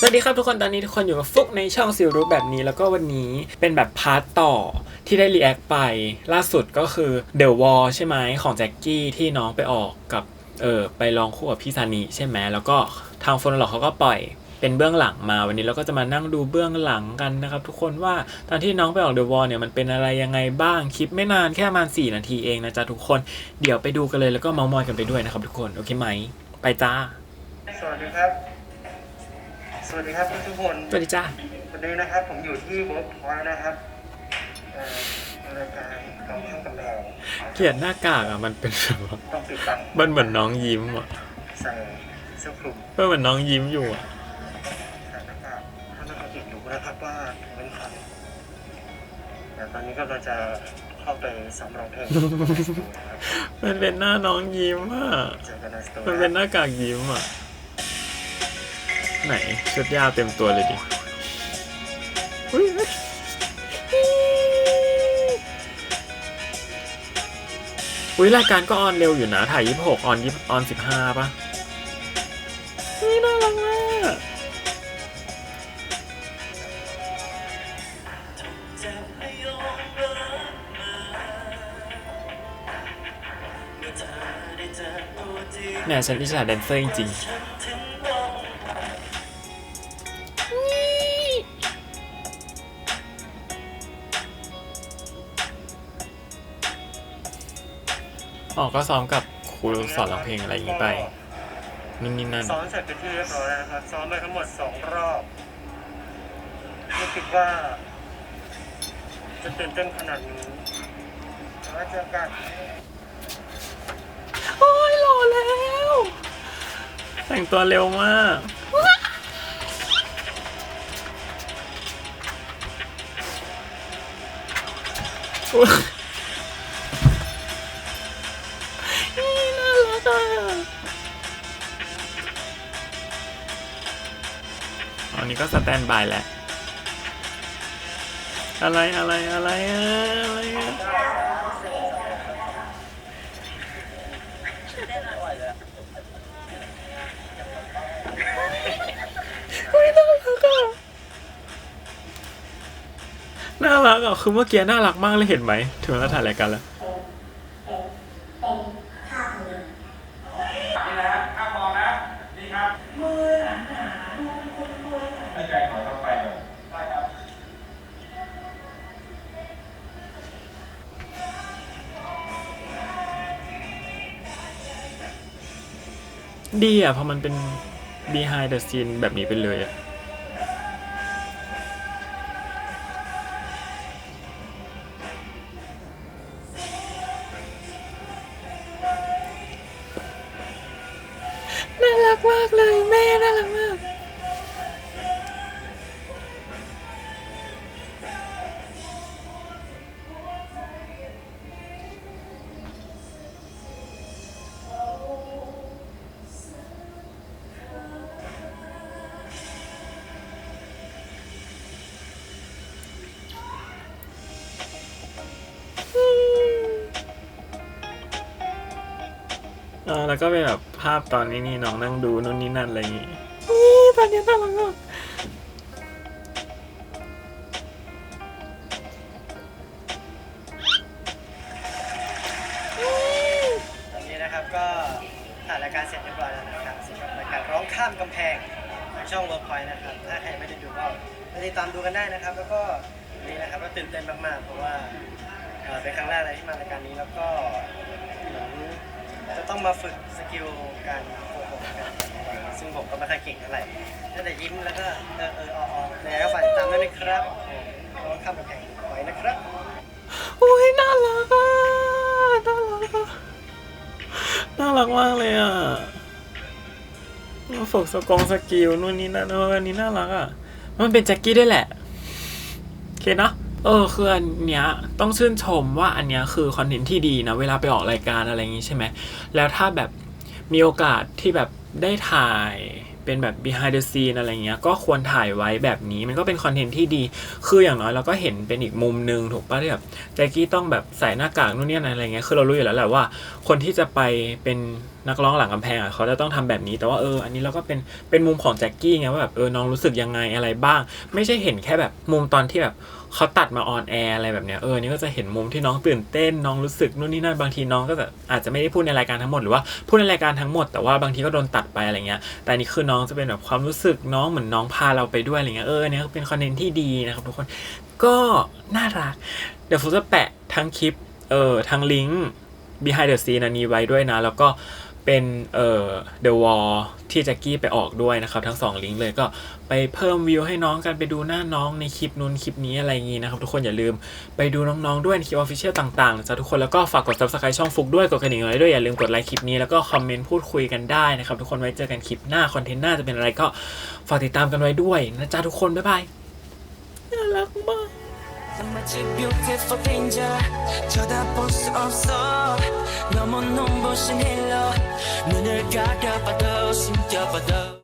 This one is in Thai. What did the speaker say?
สวัสดีครับทุกคนตอนนี้ทุกคนอยู่กับฟุกในช่องซิลรูปแบบนี้ แล้วก็วันนี้เป็นแบบพาร์ตต่อที่ได้รีแอคไป ล่าสุดก็คือเด e w วอ l ใช่ไหมของแจ็คกี้ที่น้องไปออกกับเออไปลองคู่กับพี่ซานิใช่ไหมแล้วก็ทางโฟนหลอกเขาก็ปล่อยเป็นเบื้องหลังมาวันนี้เราก็จะมานั่งดูเบื้องหลังกันนะครับ ทุกคนว่าตอนที่น้องไปออกเด e w วอ l เนี่ยมันเป็นอะไรยังไงบ้างคลิปไม่นานแค่ประมาณ4นาทีเองนะจ๊ะทุกคนเดี๋ยวไปดูกันเลยแล้วก็มามอยกันไปด้วยนะครับทุกคนโอเคไหม ไปจ้า สวัสดีครับ สวัสดีครับทุกๆคน สวัสดีจ้าวันนี้นะครับผมอยู่ที่เวิร์กพอยต์นะครับเอ่อรายการกองข้างกำแพงเกลียดหน้ากากอะมันเป็นแบบว่าต้องปิดบังมันเหมือนน้องยิ้มอะใส่เสื้อคลุมเออเหมือนน้องยิ้มอยู่อะใส่หน้ากากถ้าเราสังเกตดูนะครับว่าเป็นใครแต่ตอนนี้ก็เราจะเข้าไปสำรองเพลงนะครับมันเป็นหน้าน้องยิ้มอะเจอกันในสตูมันเป็นหน้ากากยิ้มอะ ไหนชุดยาวเต็มตัวเลยดิอุ้ยรายการก็ออนเร็วอยู่นะ ถ่าย26ออน20ออน15ป่ะอุ้ยน่ารักมากเนี่ยฉันอิจฉาแดนเซอร์จริงๆ อ๋อก็ซ้อมกับครูสอนร้องเพลงอะไรอย่างนี้ไปนู่นนี่นั่น ซ้อมเสร็จเป็นที่เรียบร้อยแล้วนะครับซ้อมไปทั้งหมดสองรอบไม่คิดว่า จะตื่นเต้นขนาดนี้แล้วเจอกันโอ้ยหล่อแล้ว แต่งตัวเร็วมาก อุ๊ย อนนี้ก็สแตนบายแล้วอะไรอะไรอะไรอะไรน่ารักอะน่ารักอะ คือเมื่อกี้น่ารักมากเลยเห็นไหม ถึงเวลาถ่ายรายการแล้ว ดีอะพอมันเป็น behind the scene แบบนี้ไปเลยอะน่ารักมากเลยแม่น่ารักมาก อ่าแล้วก็เป็นแบบภาพตอนนี้นี่น้องนั่งดูนู่นนี่นั่นอะไรอย่างงี้นี่ตอนนี้น่ารักมากตอนนี้นะครับก็ถ่ายรายการเสร็จเรียบร้อยแล้วนะครับสำหรับรายการร้องข้ามกำแพงทางช่องเวิร์กพอยต์นะครับ ถ้าใครไม่ได้ดูก็ไปติดตามดูกันได้นะครับ แล้วก็วันนี่นะครับก็ตื่นเต้นมากๆ เพราะว่าเอ่อเป็นครั้งแรกเลยที่มารายการนี้แล้วก็เหมือน จะต้องมาฝึกสกิลการโกหกกันซึ่งผมก็ไม่ค่อยเก่งเท่าไหร่ได้แต่ยิ้มแล้วก็เออเออออๆยังไงก็ฝากติดตามด้วยนะครับร้องข้ามกำแพงไว้นะครับโอ้ยน่ารักอะน่ารักอะน่ารักมากเลยอะฝึกสกองสกิลนู่นนี่นั่นเอออันนี้น่ารักอะมันเป็นแจ็คกี้ด้วยแหละโอเคเนาะ เออคืออันเนี้ยต้องชื่นชมว่าอันเนี้ยคือคอนเทนต์ที่ดีนะเวลาไปออกรายการอะไรอย่างงี้ใช่ไหมแล้วถ้าแบบมีโอกาสที่แบบได้ถ่ายเป็นแบบ behind the scene อะไรเงี้ย ก็ควรถ่ายไว้แบบนี้ มันก็เป็นคอนเทนต์ที่ดี คืออย่างน้อยเราก็เห็นเป็นอีกมุมหนึ่งถูกปะที่แบบแจ็คกี้ต้องแบบใส่หน้ากากนู่นนี่อะไรเงี้ย คือเรารู้อยู่แล้วแหละว่า คนที่จะไปเป็นนักร้องหลังกำแพงอะเขาจะต้องทำแบบนี้ แต่ว่าเออ อันนี้เราก็เป็นเป็นมุมของแจ็คกี้ไงว่าแบบเออน้องรู้สึกยังไงอะไรบ้าง ไม่ใช่เห็นแค่แบบมุมตอนที่แบบ เขาตัดมาออนแอร์อะไรแบบเนี้ยเออนี่ก็จะเห็นมุมที่น้องตื่นเต้นน้องรู้สึกนู่นนี่นั่นบางทีน้องก็จะอาจจะไม่ได้พูดในรายการทั้งหมดหรือว่าพูดในรายการทั้งหมดแต่ว่าบางทีก็โดนตัดไปอะไรเงี้ยแต่นี่คือน้องจะเป็นแบบความรู้สึกน้องเหมือนน้องพาเราไปด้วยอะไรเงี้ยเออเนี่ยเป็นคอนเทนต์ที่ดีนะครับทุกคนก็น่ารักเดี๋ยวฟุกจะแปะทั้งคลิปเออทั้งลิงก์ behind the scene อันนี้ไว้ด้วยนะ แล้วก็ เป็นเอ่อ the wall ที่แจ็คกี้ไปออกด้วยนะครับ ทั้งสองลิงก์เลยก็ไปเพิ่มวิวให้น้องกันไปดูหน้าน้องในคลิปนู้นคลิปนี้อะไรอย่างงี้นะครับ ทุกคนอย่าลืมไปดูน้องๆด้วยในคลิปออฟฟิเชียลต่างๆนะจ๊ะทุกคนแล้วก็ฝากกด subscribe ช่องฟุกด้วยกดกระดิ่งไว้ด้วยอย่าลืมกดไลค์คลิปนี้แล้วก็คอมเมนต์พูดคุยกันได้นะครับทุกคนไว้เจอกันคลิปหน้าคอนเทนต์หน้าจะเป็นอะไรก็ฝากติดตามกันไว้ด้วยนะจ๊ะทุกคนบ๊ายบายน่ารักมาก 마치 beautiful danger. 쳐다볼 수 없어. 너무 눈부신 힐러. 눈을 가려봐도 숨겨봐도